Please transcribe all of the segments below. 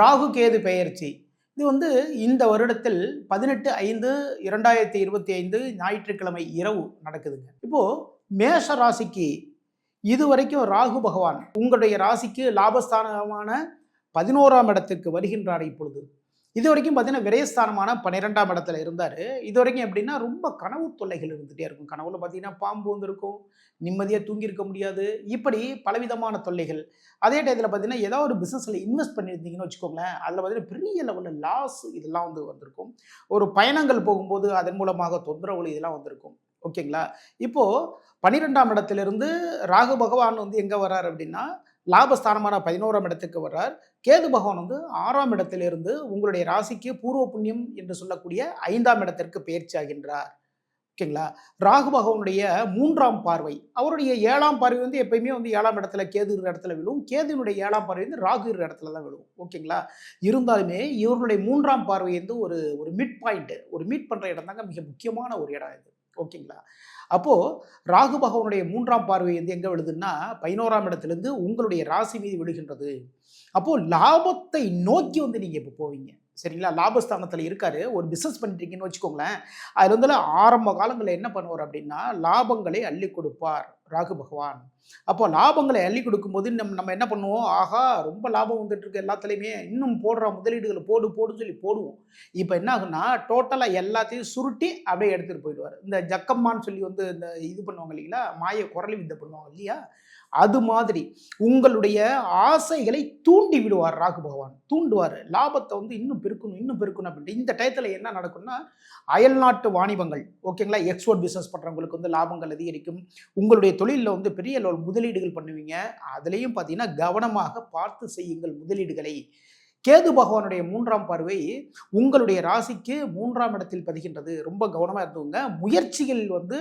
ராகு கேது பெயர்ச்சி. இது வந்து இந்த வருடத்தில் பதினெட்டு ஐந்து இரண்டாயிரத்தி இருபத்தி ஐந்து ஞாயிற்றுக்கிழமை இரவு நடக்குதுங்க. இப்போது மேஷ ராசிக்கு இது வரைக்கும் ராகு பகவான் உங்களுடைய ராசிக்கு லாபஸ்தானமான பதினோராம் இடத்துக்கு வருகின்றார் இப்பொழுது. இது வரைக்கும் பார்த்தீங்கன்னா விரயஸ்தானமான பன்னிரெண்டாம் இடத்துல இருந்தார். இது வரைக்கும் எப்படின்னா ரொம்ப கனவு தொல்லைகள் இருந்துகிட்டே இருக்கும். கனவுல பார்த்தீங்கன்னா பாம்பு வந்திருக்கும் நிம்மதியாக தூங்கியிருக்க முடியாது. இப்படி பலவிதமான தொல்லைகள். அதே டயத்தில் பார்த்தீங்கன்னா ஏதோ ஒரு பிஸ்னஸில் இன்வெஸ்ட் பண்ணியிருந்தீங்கன்னு வச்சுக்கோங்களேன் அதில் பார்த்தீங்கன்னா பெரிய லெவலில் லாஸ் இதெல்லாம் வந்து வந்திருக்கும். ஒரு பயணங்கள் போகும்போது அதன் மூலமாக தொந்தரவுகள் இதெல்லாம் வந்திருக்கும். ஓகேங்களா? இப்போது பன்னிரெண்டாம் இடத்துலேருந்து ராகு பகவான் வந்து எங்கே வர்றார் அப்படின்னா லாபஸ்தானமான பதினோராம் இடத்துக்கு வர்றார். கேது பகவான் வந்து ஆறாம் இடத்திலிருந்து உங்களுடைய ராசிக்கு பூர்வ புண்ணியம் என்று சொல்லக்கூடிய ஐந்தாம் இடத்திற்கு பயிற்சி ஆகின்றார். ஓகேங்களா ராகு பகவானுடைய மூன்றாம் பார்வை. அவருடைய ஏழாம் பார்வை வந்து எப்பயுமே வந்து ஏழாம் இடத்துல கேது இருக்கிற இடத்துல விழும். கேதுனுடைய ஏழாம் பார்வை வந்து ராகு இருக்கிற இடத்துல தான் விழும். ஓகேங்களா இருந்தாலுமே இவர்களுடைய மூன்றாம் பார்வை வந்து ஒரு ஒரு மிட் பாயிண்ட் ஒரு மீட் பண்ணுற இடம் தாங்க மிக முக்கியமான ஒரு இடம் இது. ஓகேங்களா? அப்போது ராகு பகவானுடைய மூன்றாம் பார்வை வந்து எங்கே விழுதுன்னா பதினோராம் இடத்துலேருந்து உங்களுடைய ராசி மீது விழுகின்றது. அப்போது லாபத்தை நோக்கி வந்து நீங்கள் இப்போ போவீங்க. சரிங்களா? லாபஸ்தானத்தில் இருக்காரு. ஒரு பிஸ்னஸ் பண்ணிட்டீங்கன்னு வச்சுக்கோங்களேன். அதில் வந்து ஆரம்ப காலங்களில் என்ன பண்ணுவார் அப்படின்னா லாபங்களை அள்ளி கொடுப்பார். ராகு பகவான். அப்போ லாபங்களை அள்ளி கொடுக்கும்போது நம்ம நம்ம என்ன பண்ணுவோம்? ஆகா ரொம்ப லாபம் வந்துட்டு இருக்கு எல்லாத்துலேயுமே. இன்னும் போடுற முதலீடுகளை போடு போடுன்னு சொல்லி போடுவோம். இப்போ என்ன ஆகுன்னா டோட்டலாக எல்லாத்தையும் சுருட்டி அப்படியே எடுத்துகிட்டு போயிடுவார். இந்த ஜக்கம்மான்னு சொல்லி வந்து இந்த இது பண்ணுவாங்க இல்லைங்களா? மாய குரலி வித்தை பண்ணுவாங்க இல்லையா? அது மாதிரி உங்களுடைய ஆசைகளை தூண்டி விடுவார் ராகு பகவான். தூண்டுவார். லாபத்தை வந்து இன்னும் பெருக்கணும் இன்னும் பெருக்கணும் அப்படின்ட்டு. இந்த டயத்தில் என்ன நடக்கும்னா அயல்நாட்டு வாணிபங்கள் ஓகேங்களா எக்ஸ்போர்ட் பிஸ்னஸ் பண்ணுறவங்களுக்கு வந்து லாபங்கள் அதிகரிக்கும். உங்களுடைய தொழிலில் வந்து பெரிய முதலீடுகள் பண்ணுவீங்க. அதுலேயும் பார்த்தீங்கன்னா கவனமாக பார்த்து செய்யுங்கள் முதலீடுகளை. கேது பகவானுடைய மூன்றாம் பார்வை உங்களுடைய ராசிக்கு மூன்றாம் இடத்தில் பதிகின்றது. ரொம்ப கவனமாக இருந்தவங்க முயற்சிகள் வந்து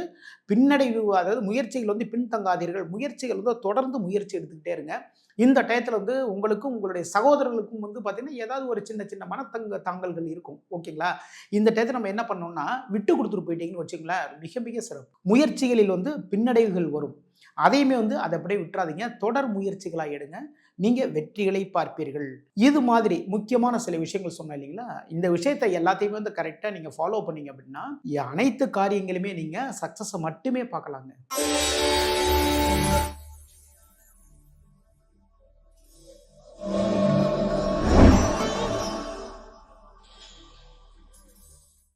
பின்னடைவு அதாவது முயற்சிகள் வந்து பின்தங்காதீர்கள். முயற்சிகள் வந்து தொடர்ந்து முயற்சி எடுத்துக்கிட்டே இருங்க. இந்த டயத்தில் வந்து உங்களுக்கும் உங்களுடைய சகோதரர்களுக்கும் வந்து பார்த்திங்கன்னா ஏதாவது ஒரு சின்ன சின்ன மனத்தங்க தாங்கல்கள் இருக்கும். ஓகேங்களா? இந்த டயத்தில் நம்ம என்ன பண்ணோம்னா விட்டு கொடுத்துட்டு போயிட்டீங்கன்னு வச்சுங்களேன் மிக மிக சிறப்பு. முயற்சிகளில் வந்து பின்னடைவுகள் வரும். அதையுமே வந்து அதை அப்படியே விட்டுறாதீங்க. தொடர் முயற்சிகளாக எடுங்க. நீங்கள் வெற்றிகளை பார்ப்பீர்கள். இது மாதிரி முக்கியமான சில விஷயங்கள் சொன்னேன் இல்லைங்களா? இந்த விஷயத்தை எல்லாத்தையுமே வந்து கரெக்டாக நீங்கள் ஃபாலோ பண்ணீங்க அப்படின்னா அனைத்து காரியங்களுமே நீங்கள் சக்ஸஸை மட்டுமே பார்க்கலாங்க.